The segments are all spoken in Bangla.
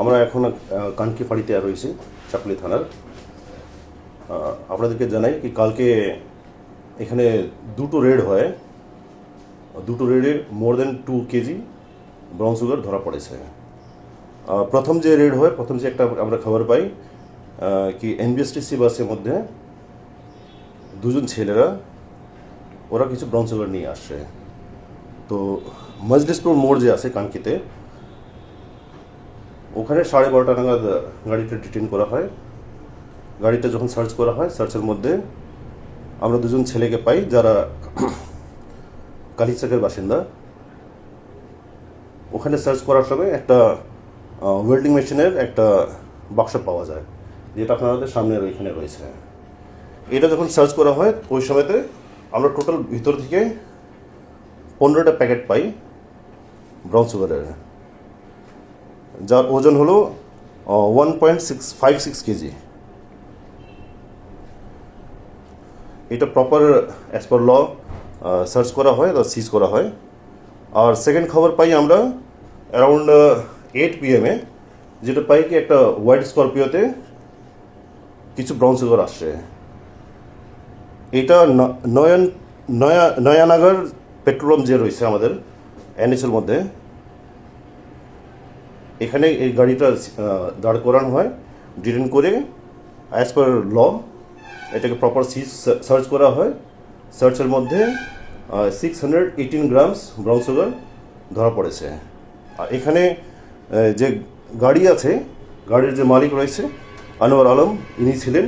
আমরা এখন আহ, কানকি ফাঁড়িতে রয়েছি চাকলি থানার। আপনাদেরকে জানাই কি কালকে এখানে দুটো রেড হয়। দুটো রেডে more than two KG brown sugar ধরা পড়েছে। প্রথম যে রেড হয় প্রথম যে একটা আমরা খবর পাই কি এনবিএসটিসি বাসের মধ্যে দুজন ছেলেরা ওরা কিছু ব্রাউন সুগার নিয়ে আসছে তো মজলিসপুর মোড় যে আছে কানকিতে ওখানে সাড়ে বারোটা নাগাদ গাড়িটা ডিটেন করা হয়। গাড়িটা যখন সার্চ করা হয় সার্চের মধ্যে আমরা দুজন ছেলেকে পাই যারা কালিচাকের বাসিন্দা। ওখানে সার্চ করার সময় একটা ওয়েল্ডিং মেশিনের একটা বাক্স পাওয়া যায়, যেটা আপনাদের সামনের ওইখানে রয়েছে। এটা যখন সার্চ করা হয়, ওই সময়তে আমরা টোটাল ভিতর থেকে পনেরোটা প্যাকেট পাই ব্রাউন সুগারের। যার ওজন হলো one point six five six KG. এটা proper as per law search করা হয়, বা সিজ করা হয়। আর সেকেন্ড খবর পাই আমরা অ্যারাউন্ড এইট পিএমে যেটা পাই কি একটা হোয়াইট স্করপিওতে কিছু ব্রাউন সুগার আসছে। এটা নয়ন, নয়া, নয়ানগর পেট্রোলিয়াম যে রয়েছে আমাদের এনএসের মধ্যে এখানে এই গাড়িটা দাঁড় করানো হয়। ডিটেন করে অ্যাজ পার ল এটাকে প্রপার সিজ সার্চ করা হয়। সার্চের মধ্যে six hundred eighteen grams brown sugar ধরা পড়েছে। আর এখানে যে গাড়ি আছে, গাড়ির যে মালিক রয়েছে, আনোয়ার আলম, ইনি ছিলেন।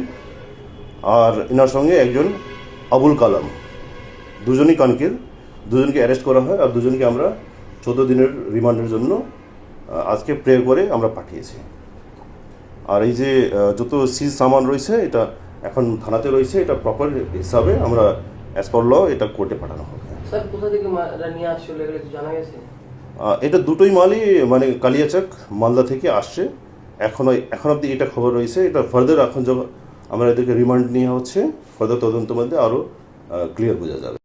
আর এনার সঙ্গে একজন আবুল কালাম। দুজনই কানকির। দুজনকে অ্যারেস্ট করা হয়, আর দুজনকে আমরা চোদ্দ দিনের রিমান্ডের জন্য আজকে প্রে করে আমরা পাঠিয়েছি। আর এই যে যত সিজ সামান রয়েছে এটা এখন থানাতে রয়েছে এটা প্রপার হিসাবে আমরা অ্যাজ পার ল এটা কোর্টে পাঠানো হবে। এটা দুটোই মালই মানে কালিয়াচাক মালদা থেকে আসছে। এখনও এখন অবধি এটা খবর রয়েছে। এটা ফার্দার এখন যখন আমরা এদেরকে রিমান্ড নিয়ে হচ্ছে ফার্দার তদন্ত মধ্যে আরও ক্লিয়ার বোঝা যাবে।